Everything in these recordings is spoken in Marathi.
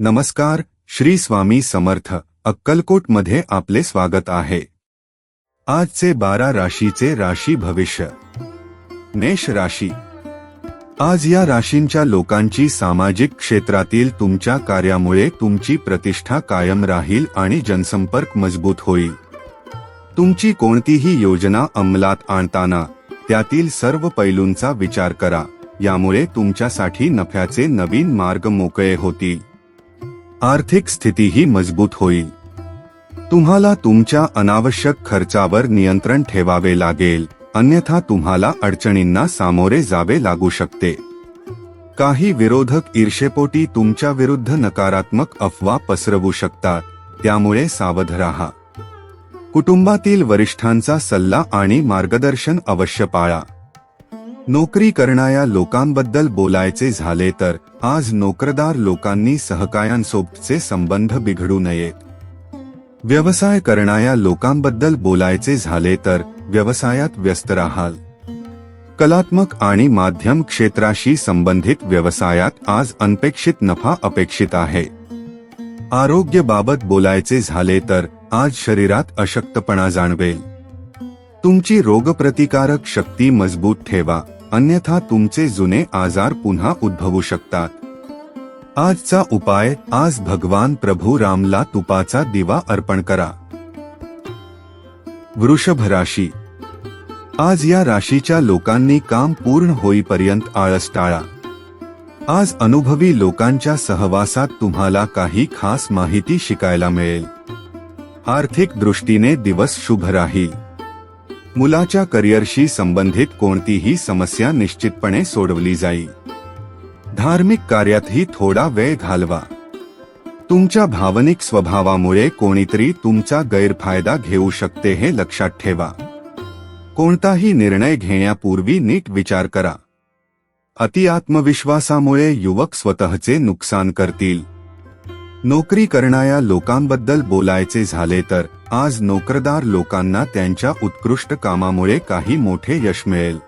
नमस्कार श्री स्वामी समर्थ अक्कलकोटमध्ये आपले स्वागत आहे. आजचे बारा राशीचे राशी भविष्य. मेष राशी. आज या राशींच्या लोकांची सामाजिक क्षेत्रातील तुमच्या कार्यामुळे तुमची प्रतिष्ठा कायम राहील आणि जनसंपर्क मजबूत होईल. तुमची कोणतीही योजना अंमलात आणताना त्यातील सर्व पैलूंचा विचार करा यामुळे तुमच्यासाठी नफ्याचे नवीन मार्ग मोकळे होतील. आर्थिक स्थितीही मजबूत होईल. तुम्हाला तुमच्या अनावश्यक खर्चावर नियंत्रण ठेवावे लागेल अन्यथा तुम्हाला अडचणींना सामोरे जावे लागू शकते. काही विरोधक ईर्षेपोटी तुमच्या विरुद्ध नकारात्मक अफवा पसरवू शकतात त्यामुळे सावध राहा. कुटुंबातील वरिष्ठांचा सल्ला आणि मार्गदर्शन अवश्य पाळा. नोकरी करणाऱ्या लोकांबद्दल बोलायचे झाले तर आज नोकरदार लोकांनी सहकायांसोबतचे संबंध बिघडू नयेत व्यवसाय करणाऱ्या लोकांबद्दल बोलायचे झाले तर व्यवसायात व्यस्त राहाल. कलात्मक आणि माध्यम क्षेत्राशी संबंधित व्यवसायात आज अनपेक्षित नफा अपेक्षित आहे. आरोग्यबाबत बोलायचे झाले तर आज शरीरात अशक्तपणा जाणवेल. तुमची रोगप्रतिकारक शक्ती मजबूत ठेवा. अन्यथा तुमचे जुने आजार पुन्हा उद्भवू शकतात. आजचा उपाय आज भगवान प्रभू रामला तुपाचा दिवा अर्पण करा. वृषभ राशी. आज या राशीच्या लोकांनी काम पूर्ण होईपर्यंत आळस टाळा. आज अनुभवी लोकांच्या सहवासात तुम्हाला काही खास माहिती शिकायला मिळेल. आर्थिक दृष्टीने दिवस शुभ राहील. मुलाच्या करिअरशी संबंधित कोणतीही समस्या निश्चितपणे सोडवली जाईल धार्मिक कार्यातही थोडा वेळ घालवा. तुमच्या भावनिक स्वभावामुळे कोणीतरी तुमचा गैरफायदा घेऊ शकते हे लक्षात ठेवा. कोणताही निर्णय घेण्यापूर्वी नीट विचार करा. अति आत्मविश्वासामुळे युवक स्वतःचे नुकसान करतील. नोकरी करणाऱ्या लोकांबद्दल बोलायचे झाले तर आज नोकरदार लोकांना त्यांच्या उत्कृष्ट कामामुळे काही मोठे यश मिळेल.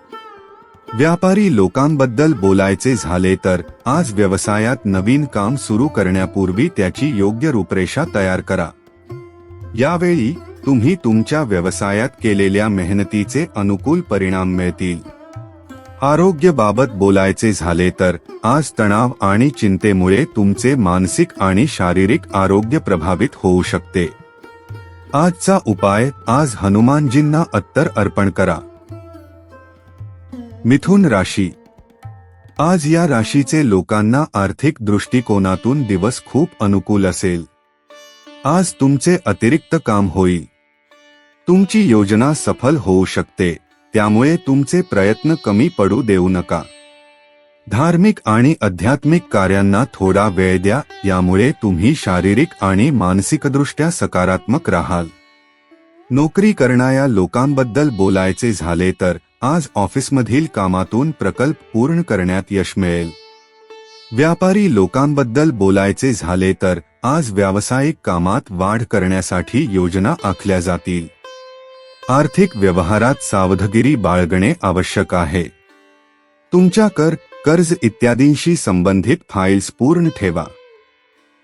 व्यापारी लोकांबद्दल बोलायचे झाले तर आज व्यवसायात नवीन काम सुरू करण्यापूर्वी त्याची योग्य रूपरेषा तयार करा. यावेळी तुम्ही तुमच्या व्यवसायात केलेल्या मेहनतीचे अनुकूल परिणाम मिळतील. आरोग्यबाबत बोलायचे झाले तर आज तणाव आणि चिंतेमुळे तुमचे मानसिक आणि शारीरिक आरोग्य प्रभावित होऊ शकते. आजचा उपाय आज हनुमानजींना अत्तर अर्पण करा. मिथुन राशी. आज या राशीचे लोकांना आर्थिक दृष्टिकोनातून दिवस खूप अनुकूल असेल. आज तुमचे अतिरिक्त काम होईल. तुमची योजना सफल होऊ शकते त्यामुळे तुमचे प्रयत्न कमी पडू देऊ नका. धार्मिक आणि आध्यात्मिक कार्यांना थोडा वेळ द्या यामुळे तुम्ही शारीरिक आणि मानसिकदृष्ट्या सकारात्मक राहाल. नोकरी करणाऱ्या लोकांबद्दल बोलायचे झाले तर आज ऑफिसमधील कामातून प्रकल्प पूर्ण करण्यात यश मिळेल. व्यापारी लोकांबद्दल बोलायचे झाले तर आज व्यावसायिक कामात वाढ करण्यासाठी योजना आखल्या जातील. आर्थिक व्यवहारात सावधगिरी बाळगणे आवश्यक आहे. तुमच्या कर कर्ज इत्यादींशी संबंधित फाईल्स पूर्ण ठेवा.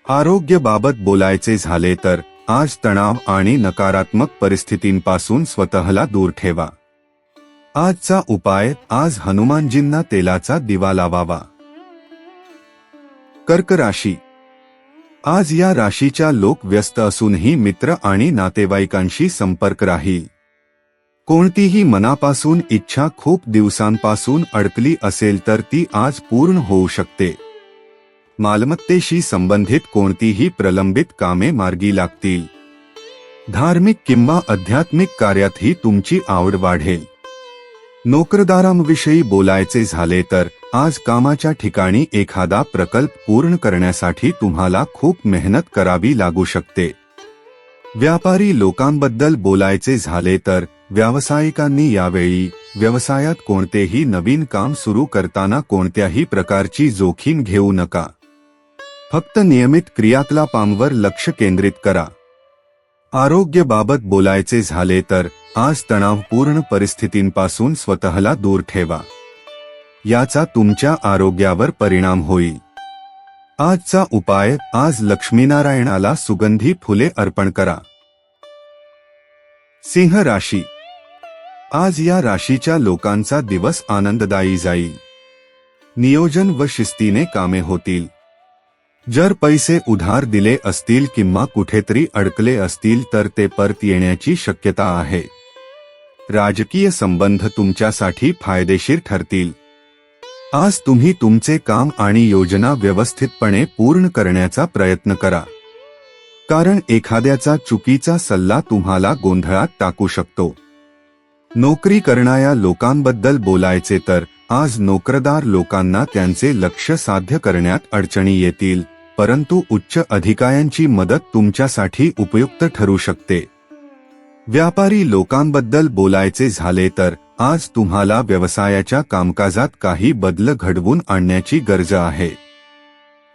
आरोग्यबाबत बोलायचे झाले तर आज तणाव आणि नकारात्मक परिस्थितींपासून स्वतःला दूर ठेवा. आजचा उपाय आज हनुमानजींना तेलाचा दिवा लावावा. कर्क राशी. आज या राशीच्या लोक व्यस्त असूनही मित्र आणि नातेवाईकांशी संपर्क राहील. कोणतीही मनापासून इच्छा खूप दिवसांपासून अडकली असेल तर ती आज पूर्ण होऊ शकते. मालमत्तेशी संबंधित कोणतीही प्रलंबित कामे मार्गी लागतील. धार्मिक किंवा आध्यात्मिक कार्यातही तुमची आवड वाढेल. नोकरदारांविषयी बोलायचे झाले तर आज कामाच्या ठिकाणी एखादा प्रकल्प पूर्ण करण्यासाठी तुम्हाला खूप मेहनत करावी लागू शकते. व्यापारी लोकांबद्दल बोलायचे झाले तर व्यावसायिकांनी यावेळी व्यवसायात कोणतेही नवीन काम सुरू करताना कोणत्याही प्रकारची जोखीम घेऊ नका. फक्त नियमित क्रियाकलापांवर लक्ष केंद्रित करा. आरोग्याबाबत बोलायचे झाले तर आज तणावपूर्ण परिस्थितींपासून स्वतःला दूर ठेवा. याचा तुमच्या आरोग्यावर परिणाम होईल. आजचा उपाय आज लक्ष्मीनारायणाला सुगंधी फुले अर्पण करा. सिंह राशी आज या राशीच्या लोकांचा दिवस आनंददायी जाईल. नियोजन व शिस्तीने कामे होतील. जर पैसे उधार दिले असतील किंवा कुठेतरी अडकले असतील तर ते परत येण्याची शक्यता आहे. राजकीय संबंध तुमच्यासाठी फायदेशीर ठरतील. आज तुम्ही तुमचे काम आणि योजना व्यवस्थितपणे पूर्ण करण्याचा प्रयत्न करा. कारण एखाद्याचा चुकीचा सल्ला तुम्हाला गोंधळात टाकू शकतो. नोकरी करणाऱ्या लोकांबद्दल बोलायचे तर आज नोकरदार लोकांना त्यांचे लक्ष साध्य करण्यात अडचणी येतील परंतु उच्च अधिकाऱ्यांची मदत तुमच्यासाठी उपयुक्त ठरू शकते. व्यापारी लोकांबद्दल बोलायचे झाले तर आज तुम्हाला व्यवसायाच्या कामकाजात काही बदल घडवून आणण्याची गरज आहे.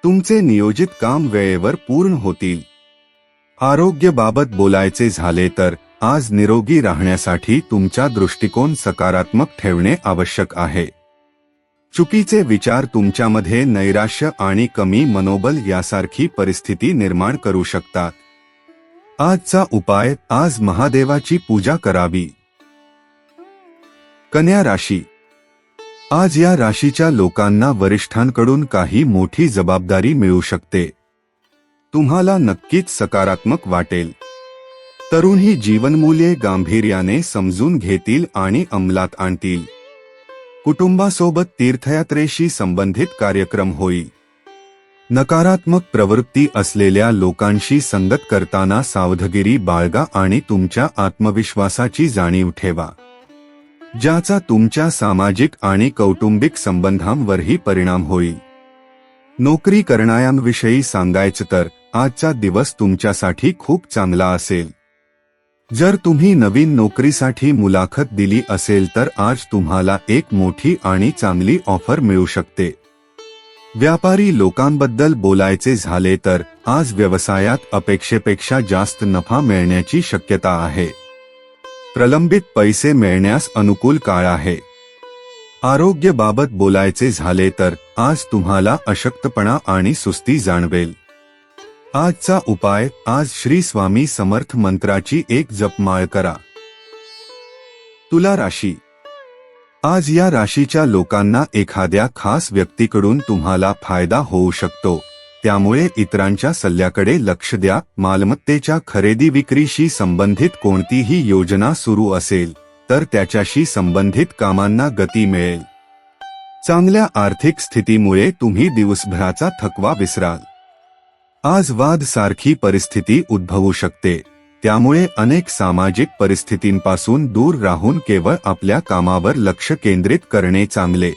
तुमचे नियोजित काम वेळेवर पूर्ण होतील. आरोग्याबाबत बोलायचे झाले तर आज निरोगी राहण्यासाठी तुमचा दृष्टिकोन सकारात्मक ठेवणे आवश्यक आहे. चुकीचे विचार तुमच्यामध्ये नैराश्य आणि कमी मनोबल यासारखी परिस्थिती निर्माण करू शकतात. आजचा उपाय आज महादेवाची पूजा करावी. कन्या राशी. आज या राशीच्या लोकांना वरिष्ठांकडून काही मोठी जबाबदारी मिळू शकते. तुम्हाला नक्कीच सकारात्मक वाटेल. तरुण ही जीवनमूल्ये गांभीर्याने समजून घेतील आणि अंमलात आणतील. कुटुंबासोबत तीर्थयात्रेशी संबंधित कार्यक्रम होईल. नकारात्मक प्रवृत्ती असलेल्या लोकांशी संगत करताना सावधगिरी बाळगा आणि तुमच्या आत्मविश्वासाची जाणीव ठेवा. ज्याचा तुमच्या सामाजिक आणि कौटुंबिक संबंधांवरही परिणाम होईल. नोकरी करणाऱ्यांविषयी सांगायचं तर आजचा दिवस तुमच्यासाठी खूप चांगला असेल. जर तुम्ही नवीन नोकरीसाठी मुलाखत दिली असेल तर आज तुम्हाला एक मोठी आणि चांगली ऑफर मिळू शकते. व्यापारी लोकांबद्दल बोलायचे झाले तर आज व्यवसायात अपेक्षेपेक्षा जास्त नफा मिळण्याची शक्यता आहे. प्रलंबित पैसे मिळण्यास अनुकूल काळ आहे. आरोग्याबाबत बोलायचे झाले तर आज तुम्हाला अशक्तपणा आणि सुस्ती जाणवेल. आजचा उपाय आज श्री स्वामी समर्थ मंत्राची एक जपमाळ करा. तुला राशी. आज या राशीच्या लोकांना एखाद्या खास व्यक्तीकडून तुम्हाला फायदा होऊ शकतो. त्यामुळे इतरांच्या सल्ल्याकडे लक्ष द्या. मालमत्तेच्या खरेदी विक्रीशी संबंधित कोणतीही योजना सुरू असेल तर त्याच्याशी संबंधित कामांना गती मिळेल. चांगल्या आर्थिक स्थितीमुळे तुम्ही दिवसभराचा थकवा विसराल. आज वाद सारखी परिस्थिती उद्भवू शकते. त्यामुळे अनेक सामाजिक परिस्थितींपासून दूर राहून केवळ आपल्या कामावर लक्ष केंद्रित करणे चांगले.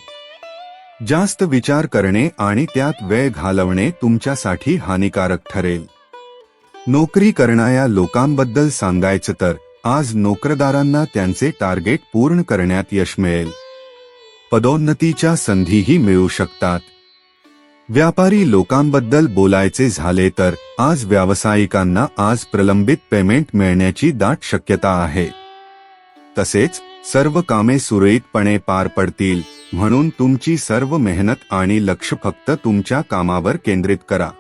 जास्त विचार करणे आणि त्यात वेळ घालवणे तुमच्यासाठी हानिकारक ठरेल. नोकरी करणाऱ्या लोकांबद्दल सांगायचं तर आज नोकरदारांना त्यांचे टार्गेट पूर्ण करण्यात यश मिळेल. पदोन्नतीच्या संधीही मिळू शकतात. व्यापारी लोकांबद्दल बोलायचे झाले तर आज व्यावसायिकांना आज प्रलंबित पेमेंट मिळण्याची दाट शक्यता आहे. तसेच सर्व कामे सुरळीतपणे पार पडतील म्हणून तुमची सर्व मेहनत आणि लक्ष फक्त तुमच्या कामावर केंद्रित करा.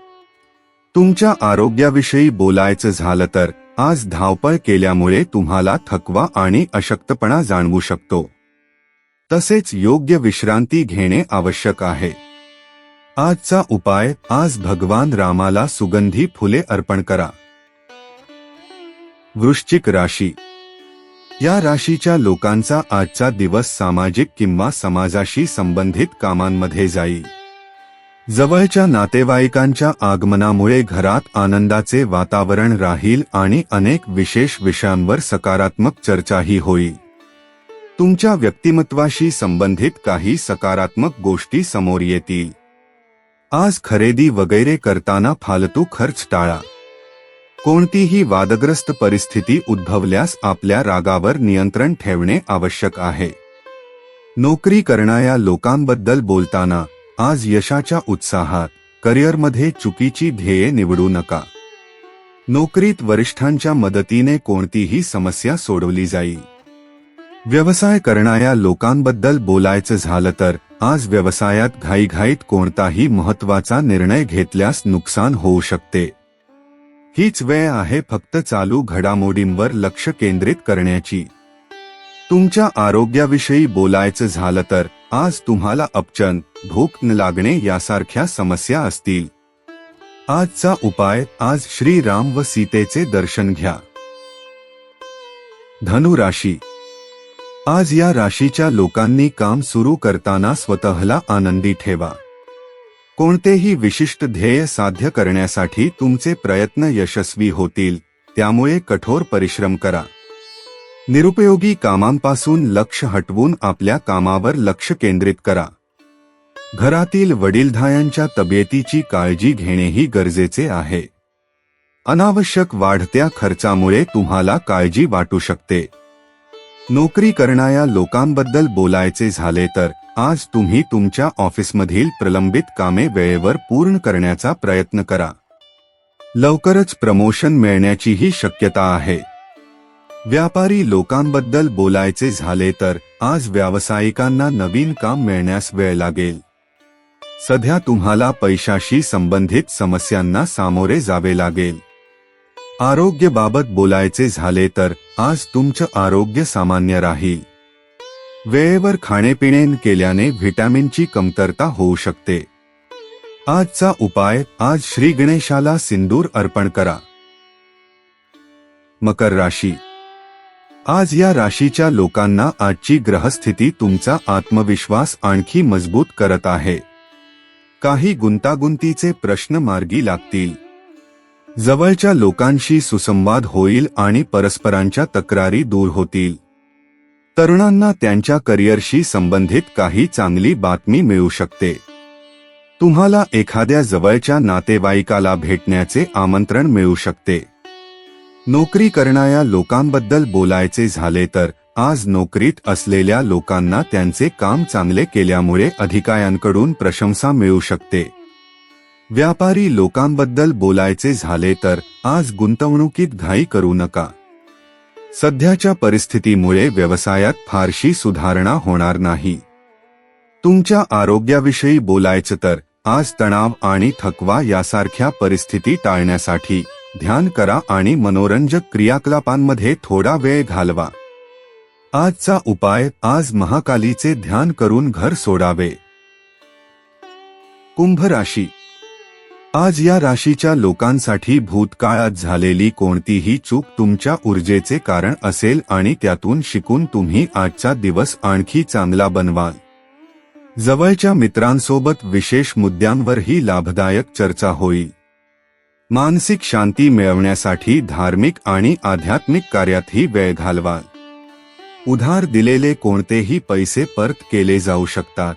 तुमच्या आरोग्याविषयी बोलायचं झालं तर आज धावपळ केल्यामुळे तुम्हाला थकवा आणि अशक्तपणा जाणवू शकतो. तसेच योग्य विश्रांती घेणे आवश्यक आहे. आजचा उपाय आज भगवान रामाला सुगंधी फुले अर्पण करा. वृश्चिक राशी. या राशीच्या लोकांचा आजचा दिवस सामाजिक किंवा समाजाशी संबंधित कामांमध्ये जाईल. जवळच्या नातेवाईकांच्या आगमनामुळे घरात आनंदाचे वातावरण राहील आणि अनेक विशेष विषयांवर सकारात्मक चर्चाही होईल. तुमच्या व्यक्तिमत्वाशी संबंधित काही सकारात्मक गोष्टी समोर येतील. आज खरेदी वगैरे करताना फालतू खर्च टाळा. कोणतीही वादग्रस्त परिस्थिती उद्भवल्यास आपल्या रागावर नियंत्रण ठेवणे आवश्यक आहे. नोकरी करणाऱ्या लोकांबद्दल बोलताना आज यशाच्या उत्साहात करिअरमध्ये चुकीची ध्येये निवडू नका. नोकरीत वरिष्ठांच्या मदतीने कोणतीही समस्या सोडवली जाईल. व्यवसाय करणाऱ्या लोकांबद्दल बोलायचं झालं तर आज व्यवसायात घाईघाईत कोणताही महत्त्वाचा निर्णय घेतल्यास नुकसान होऊ शकते. हीच वेळ आहे फक्त चालू घडामोडींवर लक्ष केंद्रित करण्याची. तुमच्या आरोग्याविषयी बोलायचं झालं तर आज तुम्हाला अपचन भूक न लागणे यासारख्या समस्या असतील. आजचा उपाय आज श्रीराम व सीतेचे दर्शन घ्या. धनुराशी आज या राशीच्या लोकांनी काम सुरू करताना स्वतःला आनंदी ठेवा. कोणतेही विशिष्ट ध्येय साध्य करण्यासाठी तुमचे प्रयत्न यशस्वी होतील त्यामुळे कठोर परिश्रम करा. निरुपयोगी कामांपासून लक्ष हटवून आपल्या कामावर लक्ष केंद्रित करा. घरातील वडीलधायांच्या तब्येतीची काळजी घेणेही गरजेचे आहे. अनावश्यक वाढत्या खर्चामुळे तुम्हाला काळजी वाटू शकते. नोकरी करणाऱ्या लोकांबद्दल बोलायचे झाले तर आज तुम्ही तुमच्या ऑफिसमधील प्रलंबित कामे वेळेवर पूर्ण करण्याचा प्रयत्न करा. लवकरच प्रमोशन मिळण्याचीही शक्यता आहे. व्यापारी लोकांबद्दल बोलायचे झाले तर आज व्यावसायिकांना नवीन काम मिळण्यास वेळ लागेल. सध्या तुम्हाला पैशाशी संबंधित समस्यांना सामोरे जावे लागेल. आरोग्यबाबत बोलायचे झाले तर आज तुमचं आरोग्य सामान्य राहील. वेळेवर खाणेपिणे केल्याने व्हिटॅमिनची कमतरता होऊ शकते. आजचा उपाय आज श्री गणेशाला सिंदूर अर्पण करा. मकर राशी. आज या राशीच्या लोकांना आजची ग्रहस्थिती तुमचा आत्मविश्वास आणखी मजबूत करत आहे. काही गुंतागुंतीचे प्रश्न मार्गी लागतील. जवळच्या लोकांशी सुसंवाद होईल आणि परस्परांच्या तक्रारी दूर होतील. तरुणांना त्यांच्या करिअरशी संबंधित काही चांगली बातमी मिळू शकते. तुम्हाला एखाद्या जवळच्या नातेवाईकाला भेटण्याचे आमंत्रण मिळू शकते. नोकरी करणाऱ्या लोकांबद्दल बोलायचे झाले तर आज नोकरीत असलेल्या लोकांना त्यांचे काम चांगले केल्यामुळे अधिकाऱ्यांकडून प्रशंसा मिळू शकते. व्यापारी लोकांबद्दल बोलायचे झाले तर आज गुंतवणुकीत घाई करू नका. सध्याच्या परिस्थितीमुळे व्यवसायात फारशी सुधारणा होणार नाही. तुमच्या आरोग्याविषयी बोलायचं तर आज तणाव आणि थकवा यासारख्या परिस्थिती टाळण्यासाठी ध्यान करा आणि मनोरंजक क्रियाकलापांमध्ये थोडा वेळ घालवा. आजचा उपाय आज महाकालीचे ध्यान करून घर सोडावे. कुंभ राशी आज या राशीच्या लोकांसाठी भूतकाळात झालेली कोणतीही चूक तुमच्या ऊर्जेचे कारण असेल आणि त्यातून शिकून तुम्ही आजचा दिवस आणखी चांगला बनवाल. जवळच्या मित्रांसोबत विशेष मुद्द्यांवरही लाभदायक चर्चा होईल. मानसिक शांती मिळवण्यासाठी धार्मिक आणि आध्यात्मिक कार्यातही वेळ घालवाल. उधार दिलेले कोणतेही पैसे परत केले जाऊ शकतात.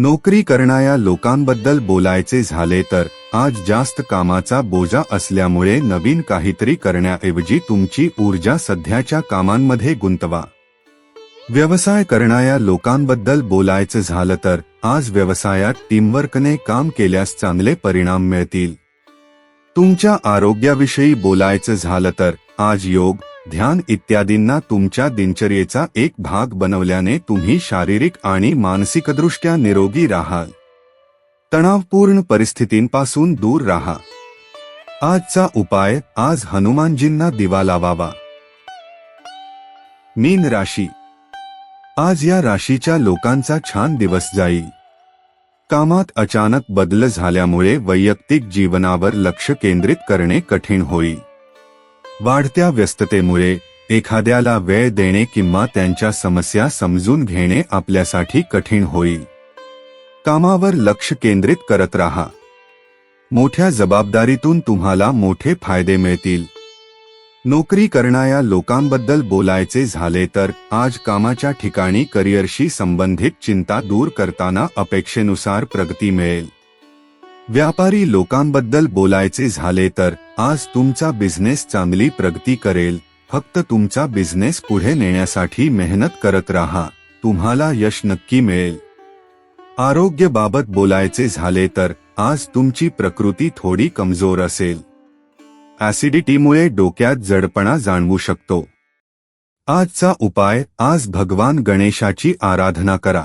नोकरी करणाऱ्या लोकांबद्दल बोलायचे झाले तर आज जास्त कामाचा बोजा असल्यामुळे नवीन काहीतरी करण्याऐवजी तुमची ऊर्जा सध्याच्या कामांमध्ये गुंतवा. व्यवसाय करणाऱ्या लोकांबद्दल बोलायचं झालं तर आज व्यवसायात टीमवर्कने काम केल्यास चांगले परिणाम मिळतील. तुमच्या आरोग्याविषयी बोलायचं झालं तर आज योग ध्यान इत्यादींना तुमच्या दिनचर्येचा एक भाग बनवल्याने तुम्ही शारीरिक आणि मानसिकदृष्ट्या निरोगी राहाल. तणावपूर्ण परिस्थितींपासून दूर राहा. आजचा उपाय आज हनुमानजींना दिवा लावावा. मीन राशी. आज या राशीच्या लोकांचा छान दिवस जाईल. कामात अचानक बदल झाल्यामुळे वैयक्तिक जीवनावर लक्ष केंद्रित करणे कठीण होईल. वाढत्या व्यस्ततेमुळे एखाद्याला वेळ देणे किंवा त्यांच्या समस्या समजून घेणे आपल्यासाठी कठीण होईल. कामावर लक्ष केंद्रित करत राहा. मोठ्या जबाबदारीतून तुम्हाला मोठे फायदे मिळतील. नोकरी करणाऱ्या लोकांबद्दल बोलायचे झाले तर आज कामाच्या ठिकाणी करिअरशी संबंधित चिंता दूर करताना अपेक्षेनुसार प्रगती मिळेल. व्यापारी लोकांबद्दल बोलायचे झाले तर आज तुमचा बिझनेस चांगली प्रगती करेल फक्त तुमचा बिझनेस पुढे नेण्यासाठी मेहनत करत राहा तुम्हाला यश नक्की मिळेल. आरोग्यबाबत बोलायचे झाले तर आज तुमची प्रकृती थोडी कमजोर असेल. ऍसिडिटीमुळे डोक्यात जडपणा जाणवू शकतो. आजचा उपाय आज भगवान गणेशाची आराधना करा.